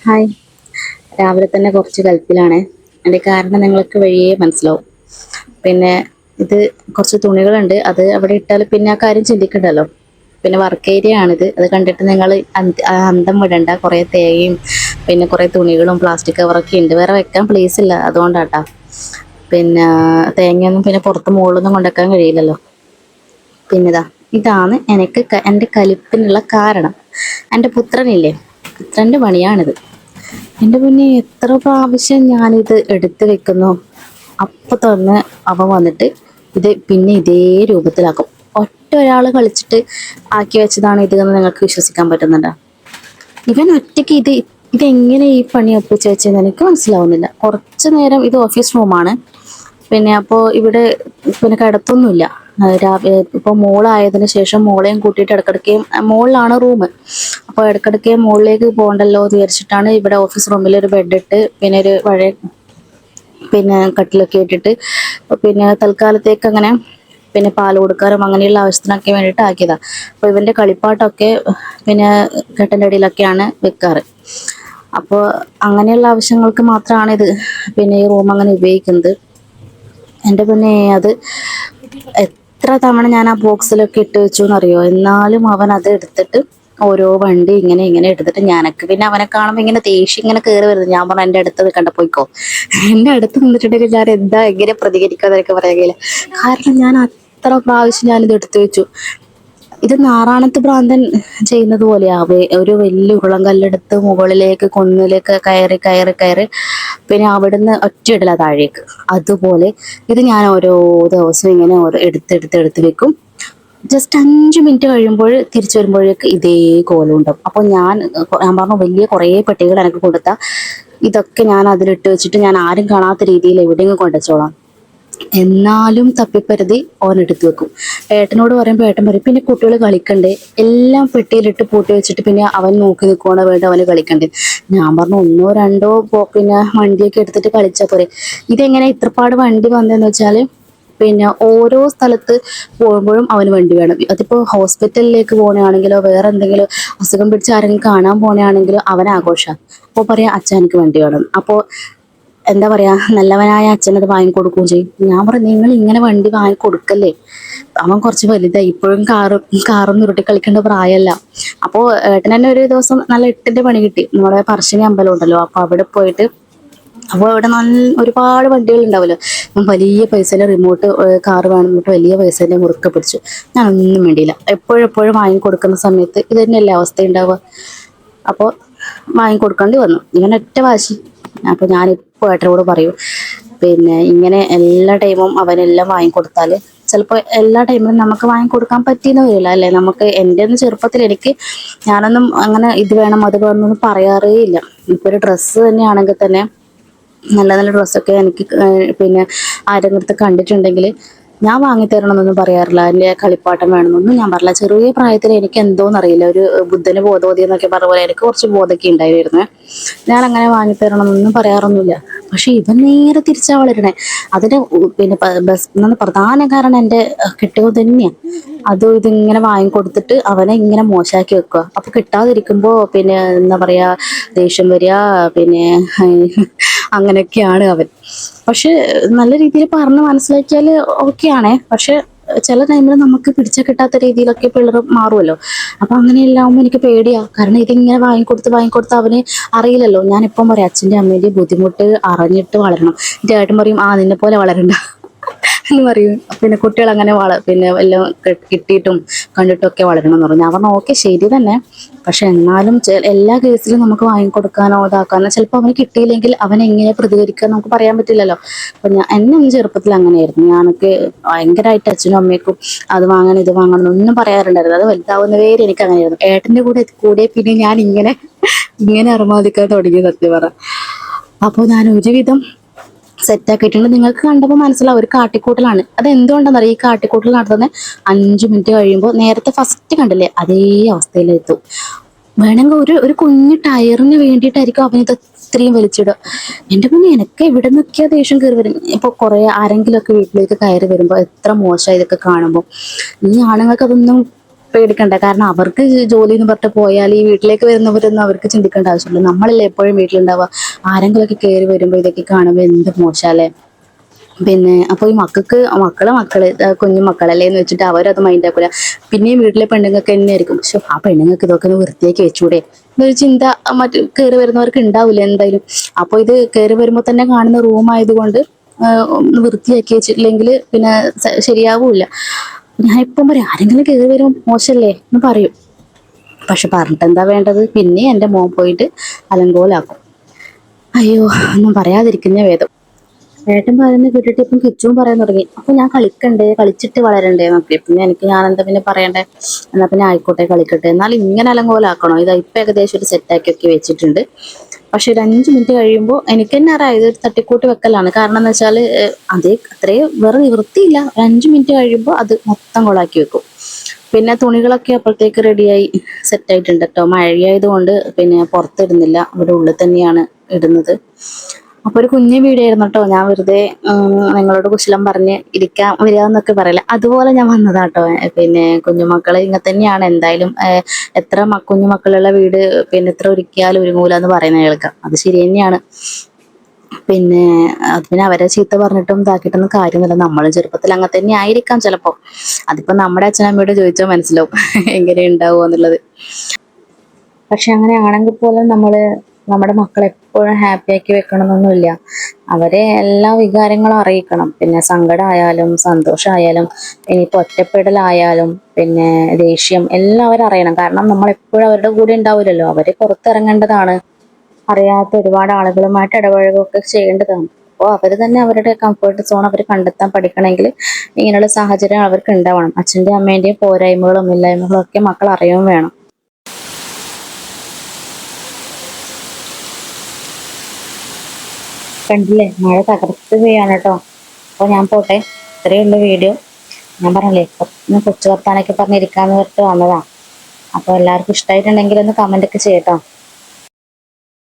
Hi. രാവിലെ തന്നെ കുറച്ച് കൽപ്പിലാണ്. അതിന്റെ കാരണം നിങ്ങൾക്ക് വഴിയേ മനസ്സിലാവും. പിന്നെ ഇത് കുറച്ച് തുണികളുണ്ട്. അത് അവിടെ ഇട്ടാൽ പിന്നെ ആ കാര്യം ചിന്തിക്കണ്ടല്ലോ. പിന്നെ വർക്ക് ഏരിയ ആണിത്. അത് കണ്ടിട്ട് നിങ്ങൾ അന്തം വിടണ്ട. കുറേ തേങ്ങയും പിന്നെ കുറേ തുണികളും പ്ലാസ്റ്റിക് കവറൊക്കെ ഉണ്ട്. വേറെ വെക്കാൻ പ്ലേസ് ഇല്ല. അതുകൊണ്ടാട്ടാ. പിന്നെ തേങ്ങയൊന്നും പിന്നെ പുറത്ത് മുകളിലൊന്നും കൊണ്ടുവെക്കാൻ കഴിയില്ലല്ലോ. പിന്നെതാ. ഇതാണ് എനിക്ക് എന്റെ കലിപ്പിനുള്ള കാരണം. എന്റെ പുത്രനില്ലേ? പുത്രന്റെ പണിയാണിത്. എന്റെ മുന്നേ എത്ര പ്രാവശ്യം ഞാനിത് എടുത്തു വെക്കുന്നു? അപ്പം തന്നെ അവ വന്നിട്ട് ഇത് പിന്നെ ഇതേ രൂപത്തിലാക്കും. ഒറ്റ ഒരാൾ കളിച്ചിട്ട് ആക്കി വെച്ചതാണ് ഇത് എന്ന് നിങ്ങൾക്ക് വിശ്വസിക്കാൻ പറ്റുന്നുണ്ടോ? ഇവൻ ഒറ്റയ്ക്ക് ഇത് ഇതെങ്ങനെ ഈ പണി ഒപ്പിച്ച് വെച്ചെന്ന് എനിക്ക് മനസ്സിലാവുന്നില്ല. കുറച്ച് നേരം ഇത് ഓഫീസ് റൂമാണ്. പിന്നെ അപ്പോൾ ഇവിടെ പിന്നെ കിടത്തൊന്നുമില്ല ഇപ്പോൾ മോളായതിനു ശേഷം മോളെയും കൂട്ടിയിട്ട് ഇടക്കിടക്ക് മോളിലാണ് റൂം അപ്പോൾ ഇടക്കിടക്ക് മുകളിലേക്ക് പോകണ്ടല്ലോ എന്ന് വിചാരിച്ചിട്ടാണ് ഇവിടെ ഓഫീസ് റൂമിൽ ഒരു ബെഡ് ഇട്ട് പിന്നെ ഒരു പഴയ പിന്നെ കട്ടിലൊക്കെ ഇട്ടിട്ട് പിന്നെ തൽക്കാലത്തേക്ക് അങ്ങനെ പിന്നെ പാൽ കൊടുക്കാനും അങ്ങനെയുള്ള ആവശ്യത്തിനൊക്കെ വേണ്ടിയിട്ട് ആക്കിയതാ. അപ്പോൾ ഇവന്റെ കളിപ്പാട്ടൊക്കെ പിന്നെ കെട്ടന്റെ അടിയിലൊക്കെയാണ് വെക്കാറ്. അപ്പോൾ അങ്ങനെയുള്ള ആവശ്യങ്ങൾക്ക് മാത്രമാണ് ഇത് പിന്നെ ഈ റൂം അങ്ങനെ ഉപയോഗിക്കുന്നത്. എന്റെ പിന്നെ അത് എത്ര തവണ ഞാൻ ആ ബോക്സിലൊക്കെ ഇട്ട് വെച്ചു എന്നറിയോ എന്നാലും അവൻ അത് എടുത്തിട്ട് ഓരോ വണ്ടി ഇങ്ങനെ ഇങ്ങനെ എടുത്തിട്ട് ഞാനൊക്കെ പിന്നെ അവനെ കാണുമ്പോൾ ഇങ്ങനെ ദേഷ്യം ഇങ്ങനെ കയറി വരുന്നത് ഞാൻ പറഞ്ഞു എന്റെ അടുത്ത് നിൽക്കണ്ട പോയിക്കോ. എന്റെ അടുത്ത് നിന്നിട്ടുണ്ടെങ്കിൽ ഞാൻ എന്താ എങ്ങനെ പ്രതികരിക്കാന്നൊക്കെ പറയുകയില്ല കാരണം ഞാൻ അത്ര പ്രാവശ്യം ഞാനിത് എടുത്തു വെച്ചു. ഇത് നാറാണത്ത് ഭ്രാന്തൻ ചെയ്യുന്നത് പോലെയാ. ഒരു വലിയ ഉളം കല്ലെടുത്ത് മുകളിലേക്ക് കുന്നിലേക്ക് കയറി കയറി കയറി പിന്നെ അവിടുന്ന് ഒറ്റയിടല താഴേക്ക്. അതുപോലെ ഇത് ഞാൻ ഓരോ ദിവസവും ഇങ്ങനെ ഓരോ എടുത്തെടുത്ത് എടുത്ത് വെക്കും. ജസ്റ്റ് അഞ്ച് മിനിറ്റ് കഴിയുമ്പോൾ തിരിച്ചു വരുമ്പോഴേക്ക് ഇതേ കോലം ഉണ്ടാവും. അപ്പോൾ ഞാൻ ഞാൻ പറഞ്ഞു വലിയ കുറേ പെട്ടികൾ എനിക്ക് കൊടുത്ത. ഇതൊക്കെ ഞാൻ അതിലിട്ട് വെച്ചിട്ട് ഞാൻ ആരും കാണാത്ത രീതിയിൽ എവിടെയെങ്കിലും കൊണ്ടുവച്ചോളാം. എന്നാലും തപ്പിപ്പരുതി ഓൻ എടുത്തു വെക്കും. ഏട്ടനോട് പറയുമ്പോൾ ഏട്ടൻ പറയും പിന്നെ കുട്ടികൾ കളിക്കണ്ടേ? എല്ലാം പെട്ടിയിലിട്ട് പൂട്ടി വെച്ചിട്ട് പിന്നെ അവൻ നോക്കി നിൽക്കുകയാണ് വേണ്ട അവന് കളിക്കണ്ടേ. ഞാൻ പറഞ്ഞു ഒന്നോ രണ്ടോ പിന്നെ വണ്ടിയൊക്കെ എടുത്തിട്ട് കളിച്ചാൽ പോരെ. ഇതെങ്ങനെ ഇത്രപാട് വണ്ടി വന്നതെന്ന് വെച്ചാൽ പിന്നെ ഓരോ സ്ഥലത്ത് പോകുമ്പോഴും അവന് വണ്ടി വേണം. അതിപ്പോൾ ഹോസ്പിറ്റലിലേക്ക് പോകണമെങ്കിലോ വേറെ എന്തെങ്കിലും അസുഖം പിടിച്ച് ആരെങ്കിലും കാണാൻ പോകണമെങ്കിലോ അവൻ ആഘോഷമാണ് അപ്പോൾ പറയാം അച്ഛൻ എനിക്ക് വണ്ടി വേണം. അപ്പോൾ എന്താ പറയാ നല്ലവനായ അച്ഛനത് വാങ്ങിക്കൊടുക്കുകയും ചെയ്യും. ഞാൻ പറഞ്ഞു നിങ്ങൾ ഇങ്ങനെ വണ്ടി വാങ്ങിക്കൊടുക്കല്ലേ? അവൻ കുറച്ച് വലുതായി. ഇപ്പോഴും കാറ് കാറും ഉരുട്ടി കളിക്കേണ്ട പ്രായമല്ല. അപ്പോൾ ഏട്ടൻ തന്നെ ഒരു ദിവസം നല്ല എട്ടിന്റെ പണി കിട്ടി. നമ്മുടെ പറശ്ശിനി അമ്പലം ഉണ്ടല്ലോ അപ്പൊ അവിടെ പോയിട്ട് അപ്പോൾ അവിടെ നല്ല ഒരുപാട് വണ്ടികൾ ഉണ്ടാവുമല്ലോ. ഞാൻ വലിയ പൈസയിലെ റിമോട്ട് കാർ വേണമെന്നിട്ട് വലിയ പൈസേന്റെ മുറുക്ക പിടിച്ചു. ഞാൻ ഒന്നും വേണ്ടിയില്ല എപ്പോഴെപ്പോഴും എപ്പോഴും വാങ്ങിക്കൊടുക്കുന്ന സമയത്ത് ഇത് തന്നെയല്ലേ അവസ്ഥ ഉണ്ടാവുക അപ്പോൾ വാങ്ങിക്കൊടുക്കേണ്ടി വന്നു. ഇങ്ങനെ ഒറ്റ വാശി അപ്പോൾ ഞാനിപ്പോൾ ഏട്ടനോട് പറയും പിന്നെ ഇങ്ങനെ എല്ലാ ടൈമും അവനെല്ലാം വാങ്ങിക്കൊടുത്താൽ ചിലപ്പോൾ എല്ലാ ടൈമിലും നമുക്ക് വാങ്ങിക്കൊടുക്കാൻ പറ്റിയെന്ന് വരില്ല അല്ലേ? നമുക്ക് എന്റെ ഒന്നും ചെറുപ്പത്തിൽ എനിക്ക് ഞാനൊന്നും അങ്ങനെ ഇത് വേണം അത് വേണം എന്നൊന്നും പറയാറേ ഇല്ല. ഇപ്പോൾ ഒരു ഡ്രസ്സ് തന്നെയാണെങ്കിൽ തന്നെ നല്ല നല്ല ഡ്രസ്സൊക്കെ എനിക്ക് പിന്നെ ആരെങ്കിലും കണ്ടിട്ടുണ്ടെങ്കിൽ ഞാൻ വാങ്ങി തരണമെന്നൊന്നും പറയാറില്ല. എന്റെ കളിപ്പാട്ടം വേണമെന്നൊന്നും ഞാൻ പറയില്ല ചെറിയ പ്രായത്തിൽ എനിക്ക് എന്തോന്ന് അറിയില്ല ഒരു ബുദ്ധന് ബോധോദയം എന്നൊക്കെ പറഞ്ഞ പോലെ എനിക്ക് കുറച്ച് ബോധമൊക്കെ ഉണ്ടായിരുന്നു. ഞാൻ അങ്ങനെ വാങ്ങി തരണമെന്നൊന്നും പറയാറൊന്നുമില്ല. പക്ഷെ ഇവൻ നേരെ തിരിച്ചാ വളരണേ. അതിന് പിന്നെ ബസ് പ്രധാന കാരണം എന്റെ കിട്ടുക തന്നെയാണ് അതും ഇതിങ്ങനെ വാങ്ങിക്കൊടുത്തിട്ട് അവനെ ഇങ്ങനെ മോശമാക്കി വെക്കുക. അപ്പൊ കിട്ടാതിരിക്കുമ്പോ പിന്നെ എന്താ പറയാ ദേഷ്യം വരിക പിന്നെ അങ്ങനെയൊക്കെയാണ് അവൻ. പക്ഷെ നല്ല രീതിയിൽ പറഞ്ഞ് മനസ്സിലാക്കിയാൽ ഓക്കെയാണേ. പക്ഷെ ചില ടൈമിൽ നമുക്ക് പിടിച്ച കിട്ടാത്ത രീതിയിലൊക്കെ പിള്ളേർ മാറുമല്ലോ. അപ്പൊ അങ്ങനെയെല്ലാവുമ്പോൾ എനിക്ക് പേടിയാ. കാരണം ഇതിങ്ങനെ വാങ്ങിക്കൊടുത്ത് വാങ്ങിക്കൊടുത്ത് അവന് അറിയില്ലല്ലോ. ഞാൻ ഇപ്പം പറയാം അച്ഛന്റെ അമ്മേന്റെ ബുദ്ധിമുട്ട് അറിഞ്ഞിട്ട് വളരണം. എന്റെ ഏട്ടൻ പറയും ആ നിന്നെ പോലെ വളരണ്ട. എന്ന് പറയും. പിന്നെ കുട്ടികൾ അങ്ങനെ വള പിന്നെ എല്ലാം കിട്ടിയിട്ടും കണ്ടിട്ടും ഒക്കെ വളരണം എന്ന് പറഞ്ഞു ഞാൻ ഓക്കെ ശരി തന്നെ. പക്ഷെ എന്നാലും എല്ലാ കേസിലും നമുക്ക് വാങ്ങിക്കൊടുക്കാനോ ഇതാക്കാനോ ചിലപ്പോൾ അവന് കിട്ടിയില്ലെങ്കിൽ അവൻ എങ്ങനെ പ്രതികരിക്കുക നമുക്ക് പറയാൻ പറ്റില്ലല്ലോ. അപ്പൊ ഞാൻ എന്നെ ഒന്ന് ചെറുപ്പത്തിൽ അങ്ങനെയായിരുന്നു. ഞാനൊക്കെ ഭയങ്കരമായിട്ട് അച്ഛനും അമ്മയ്ക്കും അത് വാങ്ങണം ഇത് വാങ്ങണം എന്നൊന്നും പറയാറുണ്ടായിരുന്നു അത് വലുതാവുന്ന പേര് എനിക്ക് അങ്ങനെയായിരുന്നു. ഏട്ടന്റെ കൂടെ കൂടെ പിന്നെ ഞാൻ ഇങ്ങനെ ഇങ്ങനെ അറുമാദിക്കാൻ തുടങ്ങി സത്യം പറ അപ്പോൾ ഞാൻ ഒരുവിധം സെറ്റാക്കിയിട്ടുണ്ട് നിങ്ങൾക്ക് കണ്ടപ്പോൾ മനസ്സിലാവും ഒരു കാട്ടിക്കൂട്ടലാണ്. അത് എന്തുകൊണ്ടാണെന്നറിയാം ഈ കാട്ടിക്കൂട്ടൽ നടത്തുന്നത് അഞ്ചു മിനിറ്റ് കഴിയുമ്പോൾ നേരത്തെ ഫസ്റ്റ് കണ്ടില്ലേ? അതേ അവസ്ഥയിലെത്തും. വേണമെങ്കിൽ ഒരു ഒരു കുഞ്ഞു ടയറിന് വേണ്ടിയിട്ടായിരിക്കും അവൻ ഇത് ഇത്രയും വലിച്ചിടുക. എന്റെ മുന്നേ എനിക്ക് എവിടെ നിന്നൊക്കെയാ ദേഷ്യം കയറി വരും? ഇപ്പോൾ കുറേ ആരെങ്കിലുമൊക്കെ വീട്ടിലേക്ക് കയറി വരുമ്പോൾ എത്ര മോശമായി ഇതൊക്കെ കാണുമ്പോൾ. ഈ ആണുങ്ങൾക്ക് അതൊന്നും പേടിക്കണ്ട. കാരണം അവർക്ക് ജോലി എന്ന് പറഞ്ഞിട്ട് പോയാൽ ഈ വീട്ടിലേക്ക് വരുന്നവരൊന്നും അവർക്ക് ചിന്തിക്കേണ്ട ആവശ്യമില്ല. നമ്മളല്ലേ എപ്പോഴും വീട്ടിലുണ്ടാവുക. ആരെങ്കിലുമൊക്കെ കയറി വരുമ്പോൾ ഇതൊക്കെ കാണുമ്പോൾ എന്ത് മോശമല്ലേ പിന്നെ അപ്പോൾ ഈ മക്കൾക്ക് മക്കളെ മക്കൾ കുഞ്ഞു മക്കളല്ലേ എന്ന് വെച്ചിട്ട് അവരത് മൈൻഡ് ആക്കൂല. പിന്നെയും വീട്ടിലെ പെണ്ണുങ്ങൾക്ക് തന്നെയായിരിക്കും. പക്ഷെ ആ പെണ്ണുങ്ങൾക്ക് ഇതൊക്കെ ഒന്ന് വൃത്തിയാക്കി വെച്ചൂടെ. എന്നൊരു ചിന്ത മറ്റു കയറി വരുന്നവർക്ക് ഉണ്ടാവില്ല എന്തായാലും. അപ്പോൾ ഇത് കയറി വരുമ്പോൾ തന്നെ കാണുന്ന റൂം ആയതുകൊണ്ട് വൃത്തിയാക്കി വെച്ചിട്ടില്ലെങ്കിൽ പിന്നെ ശരിയാവൂല ഞാൻ ഇപ്പം പറയും ആരെങ്കിലും കയറി വരുമ്പോൾ മോശമല്ലേ എന്ന് പറയും. പക്ഷെ പറഞ്ഞിട്ട് എന്താ വേണ്ടത്? പിന്നെ എന്റെ മോൻ പോയിട്ട് അലങ്കോലാക്കും. അയ്യോ ഒന്നും പറയാതിരിക്കുന്ന വേദം. ഏട്ടൻ പറയുന്നത് കേട്ടിട്ട് ഇപ്പം കിച്ചുവും പറയാൻ തുടങ്ങി. അപ്പൊ ഞാൻ കളിക്കണ്ടേ? കളിച്ചിട്ട് വളരണ്ടേ? എന്നൊക്കെ പിന്നെ എനിക്ക് ഞാൻ എന്താ പിന്നെ പറയണ്ടേ? എന്നാ പിന്നെ ആയിക്കോട്ടെ കളിക്കട്ടെ. എന്നാൽ ഇങ്ങനെ അലങ്കോലാക്കണോ? ഇത് ഇപ്പൊ ഏകദേശം ഒരു സെറ്റാക്കി ഒക്കെ വെച്ചിട്ടുണ്ട്. പക്ഷെ ഒരു അഞ്ച് മിനിറ്റ് കഴിയുമ്പോൾ എനിക്ക് തന്നെ അറിയാം ഇതൊരു തട്ടിക്കൂട്ടി വെക്കലാണ്. കാരണം എന്ന് വെച്ചാൽ അതേ അത്രയും വേറെ നിവൃത്തിയില്ല. ഒരു അഞ്ച് മിനിറ്റ് കഴിയുമ്പോൾ അത് മൊത്തം കൊളാക്കി വെക്കും. പിന്നെ തുണികളൊക്കെ അപ്പോഴത്തേക്ക് റെഡിയായി സെറ്റ് ആയിട്ടുണ്ട് കേട്ടോ മഴയായതുകൊണ്ട് പിന്നെ പുറത്തിടുന്നില്ല. ഇവിടെ ഉള്ളിൽ തന്നെയാണ് ഇടുന്നത്. അപ്പൊ ഒരു കുഞ്ഞു വീഡിയോ ആയിരുന്നു കേട്ടോ. ഞാൻ വെറുതെ നിങ്ങളോട് കുശലം പറഞ്ഞ് ഇരിക്കാൻ വരിക എന്നൊക്കെ പറയില്ല അതുപോലെ ഞാൻ വന്നതാ കേട്ടോ. പിന്നെ കുഞ്ഞുമക്കൾ ഇങ്ങനെ തന്നെയാണ്. എന്തായാലും എത്ര കുഞ്ഞുമക്കളുള്ള വീട് പിന്നെ എത്ര ഒരുക്കിയാലും ഒരുങ്ങൂല എന്ന് പറയുന്ന കേൾക്കാം. അത് ശരി തന്നെയാണ്. പിന്നെ അത് പിന്നെ അവരെ ചീത്ത പറഞ്ഞിട്ടും ഇതാക്കിയിട്ടൊന്നും കാര്യമൊന്നുമില്ല നമ്മൾ ചെറുപ്പത്തിൽ അങ്ങനെ തന്നെ ആയിരിക്കാം ചിലപ്പോ. അതിപ്പോ നമ്മുടെ അച്ഛനമ്മയോട് ചോദിച്ചാൽ മനസ്സിലാവും. എങ്ങനെ ഉണ്ടാവുക എന്നുള്ളത്. പക്ഷെ അങ്ങനെ ആണെങ്കിൽ പോലും നമ്മൾ നമ്മുടെ മക്കളെ എപ്പോഴും ഹാപ്പി ആക്കി വെക്കണം എന്നൊന്നുമില്ല അവരെ എല്ലാ വികാരങ്ങളും അറിയിക്കണം. പിന്നെ സങ്കടമായാലും സന്തോഷമായാലും ഇനിയിപ്പോൾ ഒറ്റപ്പെടലായാലും പിന്നെ ദേഷ്യം എല്ലാം അവരറിയണം കാരണം നമ്മൾ എപ്പോഴും അവരുടെ കൂടെ ഉണ്ടാവില്ലല്ലോ അവർ പുറത്തിറങ്ങേണ്ടതാണ്. അറിയാത്ത ഒരുപാട് ആളുകളുമായിട്ട് ഇടപഴകുകയൊക്കെ ചെയ്യേണ്ടതാണ്. അപ്പോൾ അവർ തന്നെ അവരുടെ കംഫർട്ട് സോൺ അവർ കണ്ടെത്താൻ പഠിക്കണമെങ്കിൽ ഇങ്ങനെയുള്ള സാഹചര്യം അവർക്ക് ഉണ്ടാവണം. അച്ഛന്റെയും അമ്മേന്റെയും പോരായ്മകളും ഇല്ലായ്മകളും ഒക്കെ മക്കൾ അറിയുകയും വേണം. കണ്ടില്ലേ? മഴ തകർത്ത് പെയ്യാണ് കേട്ടോ അപ്പോൾ ഞാൻ പോട്ടെ. ഇത്രയേ ഉള്ളൂ വീഡിയോ. ഞാൻ പറഞ്ഞില്ലേ ഒന്ന് കൊച്ചു വർത്താനൊക്കെ പറഞ്ഞിരിക്കാന്ന് പറഞ്ഞിട്ട് വന്നതാ. അപ്പോൾ എല്ലാവർക്കും ഇഷ്ടമായിട്ടുണ്ടെങ്കിൽ ഒന്ന് കമന്റ് ഒക്കെ ചെയ്യട്ടോ